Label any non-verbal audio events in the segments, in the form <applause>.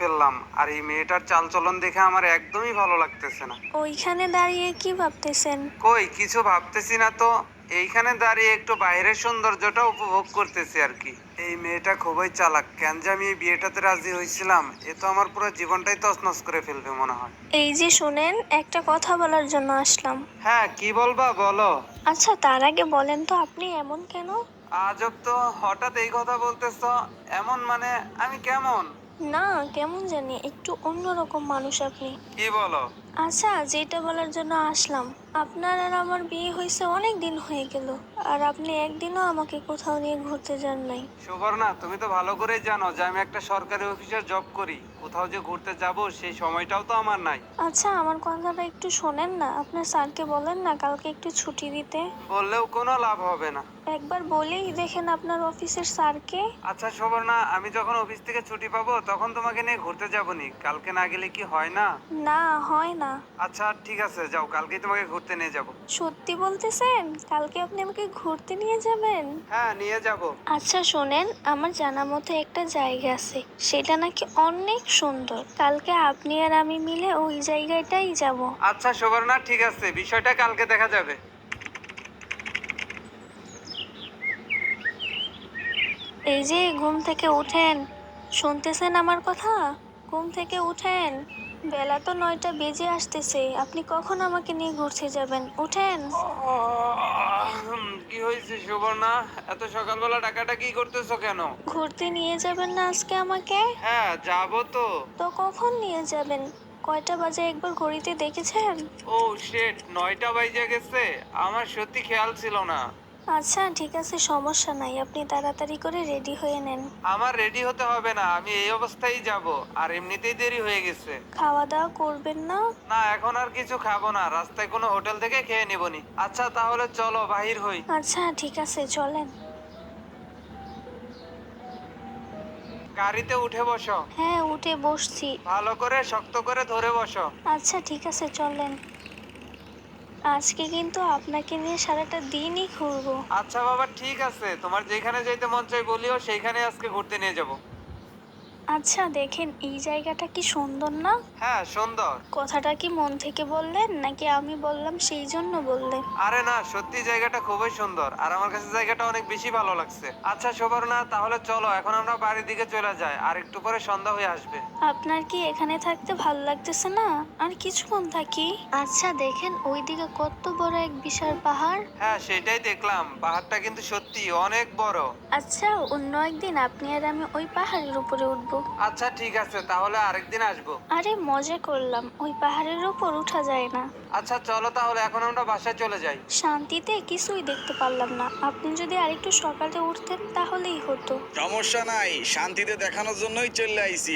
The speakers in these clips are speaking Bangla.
ফেললাম। আর এই মেয়েটার চালচলন দেখে আমার একদমই ভালো লাগতেছে না। ওইখানে দাঁড়িয়ে কি ভাবতেছেন? কই কিছু ভাবতেছি না তো। এইখানে দাঁড়িয়ে একটু বাইরের সৌন্দর্যটা উপভোগ করতেছি আর কি। এই মেয়েটা খুবই চালাক। কেন যে আমি এই বিয়েটাতে রাজি হয়েছিলাম এ তো আমার পুরো জীবনটাই তছনছ করে ফেলবে মনে হয়। এই যে শুনেন একটা কথা বলার জন্য আসলাম। হ্যাঁ কি বলবা বলো। আচ্ছা তার আগে বলেন তো আপনি এমন কেন? আজব তো হঠাৎ এই কথা বলতেছ এমন মানে আমি কেমন? না কেমন জানি একটু অন্যরকম মানুষ আপনি। কি বলো? আচ্ছা যেটা বলার জন্য আসলাম। আপনার আর আমার বিয়ে হয়েছে অনেক দিন হয়ে গেল আর আপনি একদিনও আমাকে কোথাও নিয়ে ঘুরতে যান নাই। সুবর্ণা তুমি তো ভালো করে জানো যে আমি একটা সরকারি অফিসে জব করি। কোথাও যে ঘুরতে যাব সেই সময়টাও তো আমার নাই। আচ্ছা আমার কথাটা একটু শোনেন না। আপনার স্যারকে বলেন না কালকে একটু ছুটি দিতে। বললেও কোনো লাভ হবে না। একবার বলেই দেখেন আপনার অফিসের স্যারকে। আচ্ছা সুবর্ণা আমি যখন অফিস থেকে ছুটি পাবো তখন তোমাকে নিয়ে ঘুরতে যাব নি। কালকে না গেলে কি হয় না? না হয় না। আচ্ছা ঠিক আছে যাও কালকেই তোমাকে ঘুরতে নিয়ে যাব। সত্যি বলতেছেন? কালকে আপনি আমাকে ঘুরতে নিয়ে যাবেন? হ্যাঁ নিয়ে যাব। আচ্ছা শোনেন আমার জানা মতো একটা জায়গা আছে। সেটা নাকি অনেক সুন্দর। কালকে আপনি আর আমি মিলে ওই জায়গাটাই যাব। আচ্ছা সুবর্ণা ঠিক আছে বিষয়টা কালকে দেখা যাবে। এই যে ঘুম থেকে উঠেন। শুনতেছেন আমার কথা? ঘুম থেকে উঠেন। বেলা তো নয়টা বেজে আসতেছে। আপনি কখন আমাকে নিয়ে ঘুরতে যাবেন? উঠেন। কি হয়েছে সুবর্ণা? এত সকালবেলা টাকাটা কি করতেছো কেন? ঘুরতে নিয়ে যাবেন না আজকে আমাকে? হ্যাঁ যাব তো। তো কখন নিয়ে যাবেন? কয়টা বাজে একবার ঘড়িতে দেখেছেন? ও শেট নয়টা বাইজে গেছে। আমার সত্যি খেয়াল ছিল না। আচ্ছা ঠিক আছে সমস্যা নাই। আপনি তাড়াতাড়ি করে রেডি হয়ে নেন। আমার রেডি হতে হবে না আমি এই অবস্থায় যাব আর এমনিতেই দেরি হয়ে গেছে। খাওয়া দাওয়া করবেন না? না এখন আর কিছু খাব না রাস্তায় কোনো হোটেল থেকে খেয়ে নিবনি। আচ্ছা তাহলে চলো বাহির হই। আচ্ছা ঠিক আছে চলেন। গাড়িতে উঠে বসো। হ্যাঁ উঠে বসছি। ভালো করে শক্ত করে ধরে বসো। আচ্ছা ঠিক আছে চলেন। আজকে কিন্তু আপনাকে নিয়ে সারাটা দিনই ঘুরবো। আচ্ছা বাবা, ঠিক আছে। তোমার যেখানে যেতে মন চাই বলিও, সেইখানে আজকে ঘুরতে নিয়ে যাব। আচ্ছা দেখেন এই জায়গাটা কি সুন্দর না? হ্যাঁ সুন্দর। কথাটা কি মন থেকে বললেন নাকি আমি বললাম সেই জন্য বললেন? আরে না সত্যি জায়গাটা খুবই সুন্দর আর আমার কাছে জায়গাটা অনেক বেশি ভালো লাগছে। আচ্ছা সুবর্ণা তাহলে চলো এখন আমরা বাড়ির দিকে চলে যাই আর একটু পরে সন্ধ্যা হয়ে আসবে। আপনার কি এখানে থাকতে ভালো লাগতেছে না? আর কিছুক্ষণ থাকি আচ্ছা দেখেন ওইদিকে কত বড় এক বিশাল পাহাড়। হ্যাঁ সেটাই দেখলাম পাহাড়টা কিন্তু সত্যি অনেক বড়। আচ্ছা অন্য একদিন আপনি আর আমি ওই পাহাড়ের উপরে উঠবো। আচ্ছা ঠিক আছে তাহলে আরেকদিন আসব। আরে মজা করলাম। ওই পাহাড়ের উপর উঠা যায় না। আচ্ছা চলো তাহলে এখন আমরা বাসায় চলে যাই। শান্তিতে কিছুই দেখতে পারলাম না। আপনি যদি আরেকটু সকালে উঠতেন তাহলেই হতো। সমস্যা নাই শান্তিতে দেখানোর জন্যই চলে আইছি।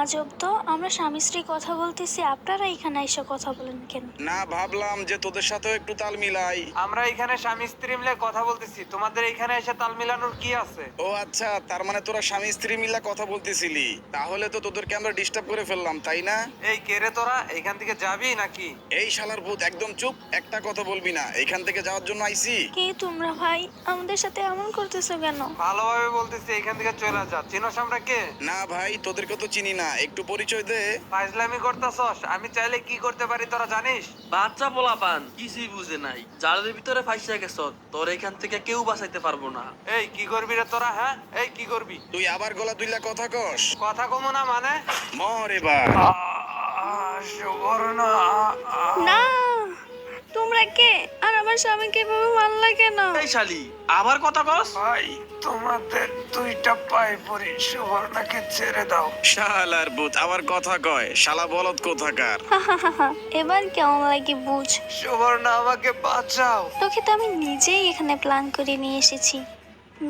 আজব তো আমরা স্বামী স্ত্রী কথা বলতেছি আপনারা এখানে এসে কথা বলেন কেন? না ভাবলাম যে তোদের সাথেও একটু তাল মিলাই। আমরা এখানে স্বামী স্ত্রী মিলে কথা বলতেছি। তোমাদের এখানে এসে তাল মিলানোর কি আছে? ও আচ্ছা তার মানে তোরা স্বামী স্ত্রী মিলা কথা বলতেছিলি। তাহলে তো তোদেরকে আমরা ডিস্টার্ব করে ফেললাম তাই না? এই কেরে তোরা? এখান থেকে যাবি? নাকি? এই শালার ভূত একদম চুপ একটা কথা বলবি না। এখান থেকে যাওয়ার জন্য আইছি কে তোমরা ভাই? আমাদের সাথে এমন করতেছো কেন? ভালোভাবে বলতেছি এখান থেকে চলে যা। চিনোস আমরা কে? না ভাই তোদেরকে তো চিনি না। একটু পরিচয় দে। ফাইজলামি করতেছস? আমি চাইলে কি করতে পারি তোরা জানিস? বাচ্চা পোলা পান কিছুই বুঝে নাই। জালের ভিতরে ফাইসা গেছ তোর এখান থেকে কেউ বাঁচাইতে পারব না। এই কি করবি রে তোরা হ্যাঁ? এই কি করবি? তুই আবার গলা দুইলা কথা কস। কথা কমো না মানে? মর সুবর্ণ না তোমরা কে? আর আমার স্বামীকে এভাবে মারলা কেন এই শালি আবার কথা কস। ভাই তোমাদের দুইটা পায়ে পড়ি সুবর্ণকে ছেড়ে দাও। শালার ভূত আবার কথা কয়। শালা বলদ কোথাকার? এবার কেমন লাগে বুঝ। সুবর্ণ আমাকে বাঁচাও। তোকে তো আমি নিজেই এখানে প্ল্যান করে নিয়ে এসেছি।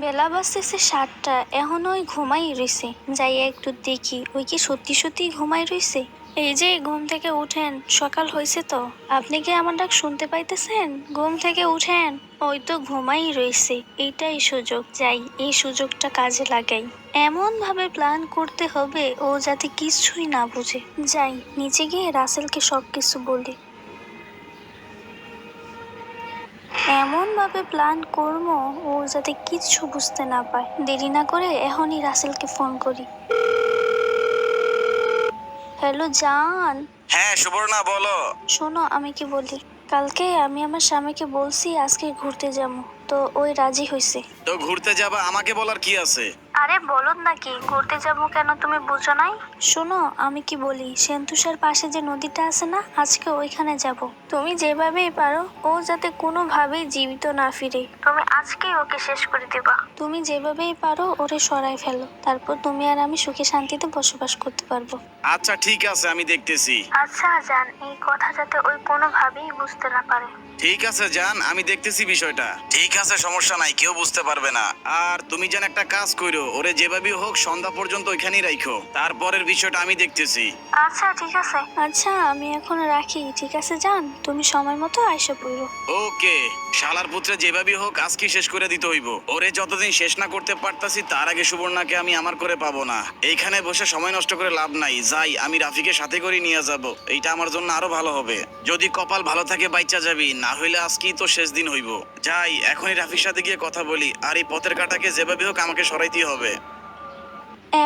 বেলা বাজতেছে সাতটা এখন ওই ঘুমাই রইছে। যাই একটু দেখি ওই কি সত্যি সত্যি ঘুমাই রইছে? এই যে ঘুম থেকে উঠেন, সকাল হয়েছে তো। আপনি কি আমার ডাক শুনতে পাইতেছেন? ঘুম থেকে উঠেন। ওই তো ঘুমাই রইছে। এইটাই সুযোগ। যাই, এই সুযোগটা কাজে লাগাই। এমন ভাবে প্ল্যান করতে হবে, ও যাতে কিছুই না বুঝে। যাই, নিচে গিয়ে রাসেলকে সব কিছু বলি। এমন ভাবে প্ল্যান করব, ও যাতে কিচ্ছু বুঝতে না পায়। দেরি না করে এখনই রাসেলকে ফোন করি। হ্যালো জান। হ্যাঁ সুবর্ণা বলো। শোনো আমি কি বলি? কালকে আমি আমার স্বামীকে বলছি আজকে ঘুরতে যাব। তো ওই রাজি হয়েছে তো ঘুরতে যাবা? আমাকে বলার কি আছে? আরে বলুন নাকি ঘুরতে যাব কেন তুমি বুঝো নাই? শোনো আমি কি বলি সেন্তুষার পাশে যে নদীটা আছে না আজকে ওইখানে যাব। তুমি যেভাবেই পারো ও যাতে কোনোভাবেই জীবিত না ফিরে। তুমি আজকেই ওকে শেষ করে দিবা। তুমি যেভাবেই পারো ওরে সরাই ফেলো। তারপর তুমি আর আমি সুখে শান্তিতে বসবাস করতে পারব। আচ্ছা ঠিক আছে আমি দেখতেছি। আচ্ছা জান এই কথা যাতে ওই কোনোভাবেই বুঝতে না পারে। ঠিক আছে জান আমি দেখতেছি বিষয়টা। ঠিক আছে সমস্যা নাই কেউ বুঝতে পারবে না। আর তুমি যেন একটা কাজ করো ওরে যেভাবে হোক সন্ধ্যা পর্যন্ত ওইখানেই রাখো তারপরের বিষয়টা আমি দেখতেছি। আচ্ছা ঠিক আছে। আচ্ছা আমি এখন রাখি ঠিক আছে জান? তুমি সময় মতো আইসা পড়ো। ওকে শালার পুত্রে যেভাবে হোক আজকে শেষ করে দিতে হইব। ওরে যতদিন শেষ না করতে পারতাছি তার আগে সুবর্ণাকে আমি আমার করে পাবো না। এইখানে বসে সময় নষ্ট করে লাভ নাই। যাই আমি রাফিকে সাথে করে নিয়ে যাব। এইটা আমার জন্য আরও ভালো হবে। যদি কপাল ভালো থাকে বাইচা যাবি না হইলে আজকেই তো শেষ দিন হইব। যাই, এখনই রাফির সাথে গিয়ে কথা বলি, আর এই পথের কাটাকে যেভাবে হোক আমাকে সরাইতেই হবে।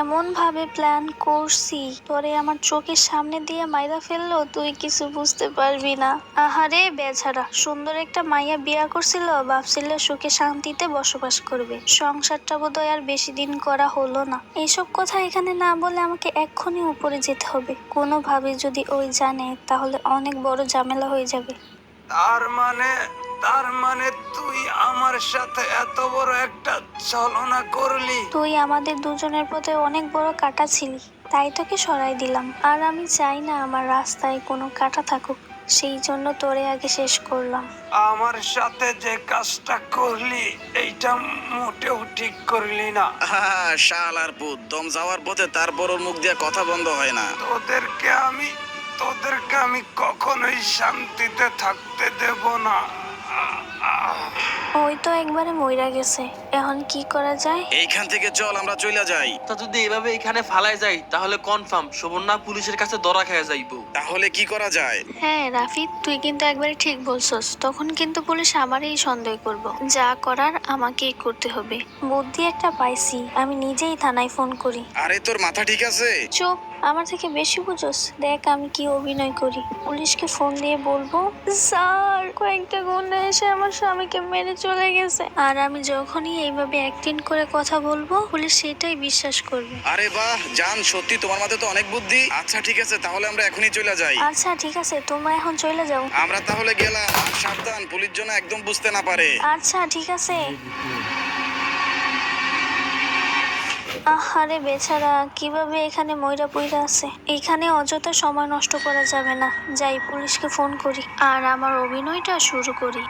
এমন ভাবে প্ল্যান করছি, পরে আমার চোখের সামনে দিয়ে মাইরা ফেলল, তুই কিছু বুঝতে পারবি না। আহারে বেছাড়া সুন্দর একটা মাইয়া বিয়া করছিল, ভাবছিল সুখে শান্তিতে বসবাস করবে। সংসারটা বোধহয় আর বেশি দিন করা হলো না। এইসব কথা এখানে না বলে আমাকে এক্ষুনি উপরে যেতে হবে। কোনোভাবে যদি ওই জানে, তাহলে অনেক বড় ঝামেলা হয়ে যাবে। তার মানে তার মানে তুই আমার সাথে এত বড় একটা ছলনা করলি। তুই আমাদের দুজনের পথে অনেক বড় কাটা ছিলি তাই তোকে সরাই দিলাম। আর আমি চাই না আমার রাস্তায় কোনো কাটা থাকুক সেই জন্য তোরে আগে শেষ করলাম। আমার সাথে যে কাজটা করলি এইটা মোটেও ঠিক করলি না। শাল আর পুত দম যাওয়ার পথে তারপর ওর মুখ দিয়ে কথা বন্ধ হয় না। তোদেরকে আমি তোদেরকে আমি কখনোই শান্তিতে থাকতে দেব না। ওই তো একবারে মইরা গেছে। এখন কি করা যায়? এইখান থেকে চল আমরা চলে যাই। তা যদি এভাবে এখানে ফালাই যাই তাহলে কনফার্ম সুবর্ণা পুলিশের কাছে ধরা খেয়ে যাইবো। তাহলে কি করা যায়? হ্যাঁ রাফি তুই কিন্তু একবারে ঠিক বলছস। তখন কিন্তু পুলিশ আমারই সন্দেহ করব। যা করার আমাকেই করতে হবে। বুদ্ধি একটা পাইছি। আমি নিজেই থানায় ফোন করি। আরে তোর মাথা ঠিক আছে? চুপ। আমার থেকে বেশি বুঝোস? দেখ আমি কি অভিনয় করি। পুলিশকে ফোন দিয়ে বলব স্যার কয়েকটা গুন্ডা এসে আমার স্বামীকে মেরে চলে গেছে। আর আমি যখনই এইভাবে অ্যাক্টিং করে কথা বলব পুলিশ সেটাই বিশ্বাস করবে। আরে বাহ জান সত্যি তোমার মাথায় তো অনেক বুদ্ধি। আচ্ছা ঠিক আছে তাহলে আমরা এখনই চলে যাই। আচ্ছা ঠিক আছে তোমরা এখন চলে যাও। আমরা তাহলে গেলাম। সাবধান পুলিশ যেন একদম বুঝতে না পারে। আচ্ছা ঠিক আছে। আহারে বেচারা কীভাবে এখানে ময়রা পইরা আছে? এখানে অযথা সময় নষ্ট করা যাবে না। যাই পুলিশকে ফোন করি। আর আমার অভিনয়টা শুরু করি।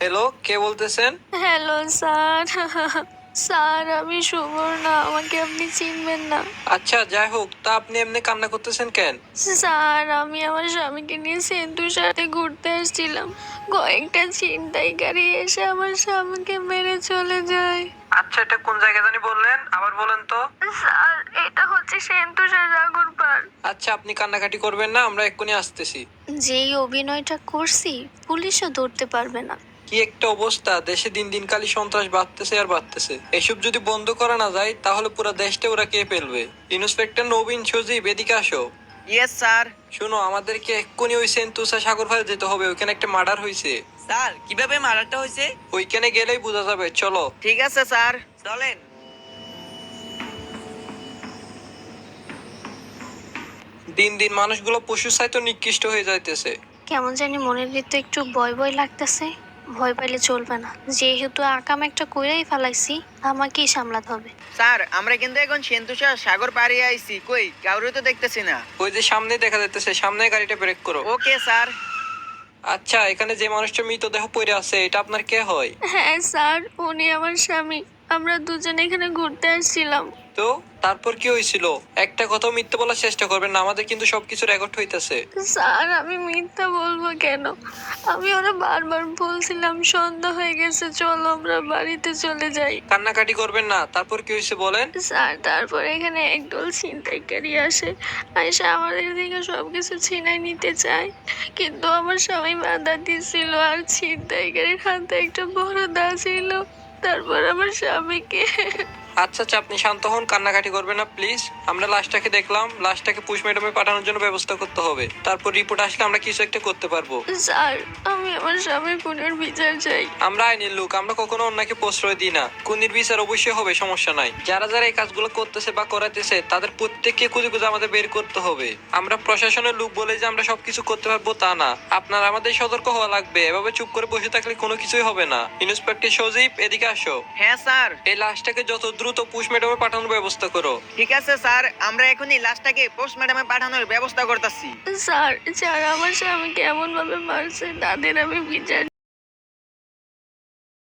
হ্যালো কে বলতেছেন? হ্যালো স্যার <laughs> স্যার আমি সুবর্ণা আমাকে আপনি চিনবেন না। আচ্ছা যাই হোক তা আপনি এমনি কান্না করতেছেন কেন? স্যার আমি আমার স্বামীকে নিয়ে সেন্তুর সাথে ঘুরতে আসছিলাম কয়েকটা ছিনতাইকারী এসে আমার স্বামীকে মেরে চলে যায়। আচ্ছা এটা কোন জায়গা জানি বললেন? আবার বলেন তো। স্যার এটা হচ্ছে সেন্তুষের জাগর পার্ক। আচ্ছা আপনি কান্নাকাটি করবেন না আমরা এক্ষুনি আসতেছি। যেই অভিনয়টা করছি পুলিশও ধরতে পারবে না। কি একটা অবস্থা? দেশে দিন দিন খালি সন্ত্রাস বাড়তেছে আর বাড়তেছে। এসব যদি বন্ধ করা না যায় তাহলে পুরো দেশটা ওরা কে ফেলবে? ইন্সপেক্টর নবীন সজীব এদিকে আসো। ইয়েস স্যার শোনো আমাদেরকে এক্ষুনি ওই সেন্তুসা সাগর ফালে যেতে হবে ওইখানে একটা মার্ডার হয়েছে স্যার কীভাবে মারাটা হয়েছে ওইখানে গেলেই বোঝা যাবে চলো। ঠিক আছে স্যার। চলেন। দিন দিন মানুষগুলো পশুর সাইতো নিকৃষ্ট হয়ে যাইতেছে। কেমন জানি মনের ভিতরে একটু ভয় ভয় লাগতেছে। ভয় পাইলে চলবে না। যেহেতু আকাম একটা কইরাই ফেলাইছি আমাকেই সামলাতে হবে। স্যার আমরা কিন্তু এখন সেন্তুষা সাগর পাড়িয়ে আইছি। কই কাউরে তো দেখতেছি না। ওই যে সামনে দেখা যাচ্ছে সামনে গাড়িটা ব্রেক করো। Okay sir. আচ্ছা এখানে যে মানুষটা মৃতদেহ পড়ে আছে এটা আপনার কে হয়? হ্যাঁ স্যার উনি আমার স্বামী। আমরা দুজন এখানে ঘুরতে আসছিলাম। তো তারপর কি হয়েছিল? একটা কথাও মিথ্যা বলার চেষ্টা করবেন না আমাদের কিন্তু সবকিছু রেকর্ড হইতেছে। স্যার আমি মিথ্যা বলব কেন? আমি ওরা বারবার বলছিলাম সন্ধ্যা হয়ে গেছে চলো আমরা বাড়িতে চলে যাই। কান্নাকাটি করবেন না তারপর কি হয়েছে বলেন? স্যার তারপর এখানে একদল ছিনতাইকারী আসে এসে আমাদের দিকে সব কিছু ছিনাই নিতে চায়। কিন্তু আমার স্বামী বাধা দিছিল আর ছিনতাইকারীর হাতে একটা বড় দা ছিল। তারপর আমার স্বামীকে আচ্ছা আচ্ছা আপনি শান্ত হন কান্নাকাটি করবেন না প্লিজ আমরা লাশটাকে দেখলাম লাশটাকে পুষ ম্যাডামে পাঠানোর জন্য ব্যবস্থা করতে হবে। তারপর রিপোর্ট আসলে আমরা কিছু একটা করতে পারব। স্যার আমি আমার স্বামীর বিচার চাই। আমরা আইনের লোক আমরা কখনো অন্যকে প্রশ্রয় দিই না। কুনির বিচার অবশ্যই হবে সমস্যা নাই। যারা যারা এই কাজগুলো করতেছে বা করাতেছে তাদের প্রত্যেককে খুঁজে খুঁজে আমাদের বের করতে হবে। আমরা প্রশাসনের লোক বলে যে আমরা সবকিছু করতে পারব তা না। আপনার আমাদের সতর্ক হওয়া লাগবে এভাবে চুপ করে বসে থাকলে কোনো কিছুই হবে না। ইন্সপেক্টর সজীব এদিকে আসো। হ্যাঁ স্যার। এই লাশটাকে যত দ্রুত পুষ ম্যাডামে পাঠানোর ব্যবস্থা করো। ঠিক আছে স্যার। আমরা এখনই লাশটাকে পোস্ট ম্যাডামে পাঠানোর ব্যবস্থা করতেছি। স্যার স্যার আমার স্বামীকে কেমন ভাবে মারছে তাদের আমি বিচার